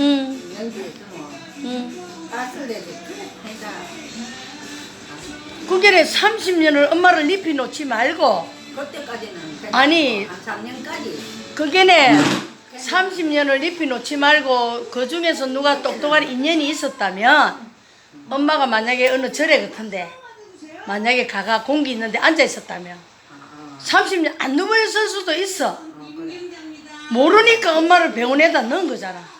응, 응. 그게 30년을 엄마를 립히 놓지 말고 그때까지는 아니. 한 3년까지 그게네 30년을 립히 놓지 말고 그 중에서 누가 똑똑한 인연이 있었다면 엄마가 만약에 어느 절에 같은데 만약에 가가 공기 있는데 앉아 있었다면 아, 30년 안 누워 있을 수도 있어. 모르니까 엄마를 병원에다 넣은 거잖아.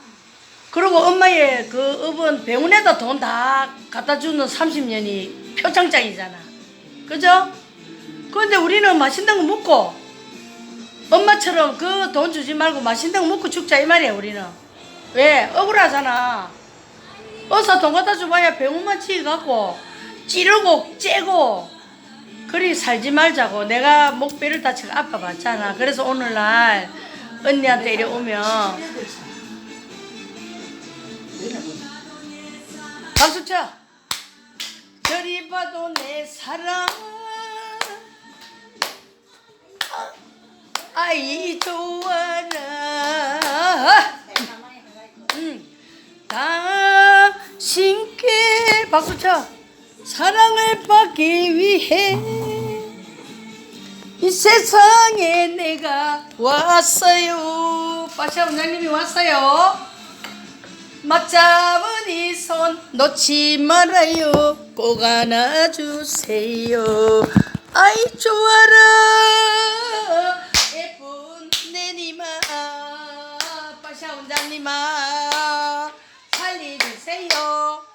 그리고 엄마의 그 업은 병원에다 돈 다 갖다 주는 30년이 표창장이잖아. 그죠? 그런데 우리는 맛있는 거 먹고 엄마처럼 그 돈 주지 말고 맛있는 거 먹고 죽자 이 말이야 우리는. 왜? 억울하잖아. 어서 돈 갖다 줘봐야 병원만 치갖고 찌르고 째고 그리 살지 말자고 내가 목배를 다치고 아파봤잖아. 그래서 오늘날 언니한테 이리 오면 박수 쳐. 저리 봐도 내 사랑 아이 좋아라 응. 당신께 박수 쳐 사랑을 받기 위해 이 세상에 내가 왔어요 빠샤 원장님이 왔어요 건 넣지 말아요. 꼭 안아주세요. 아이 좋아라 예쁜 내니마 빠샤 원장님아 살려주세요.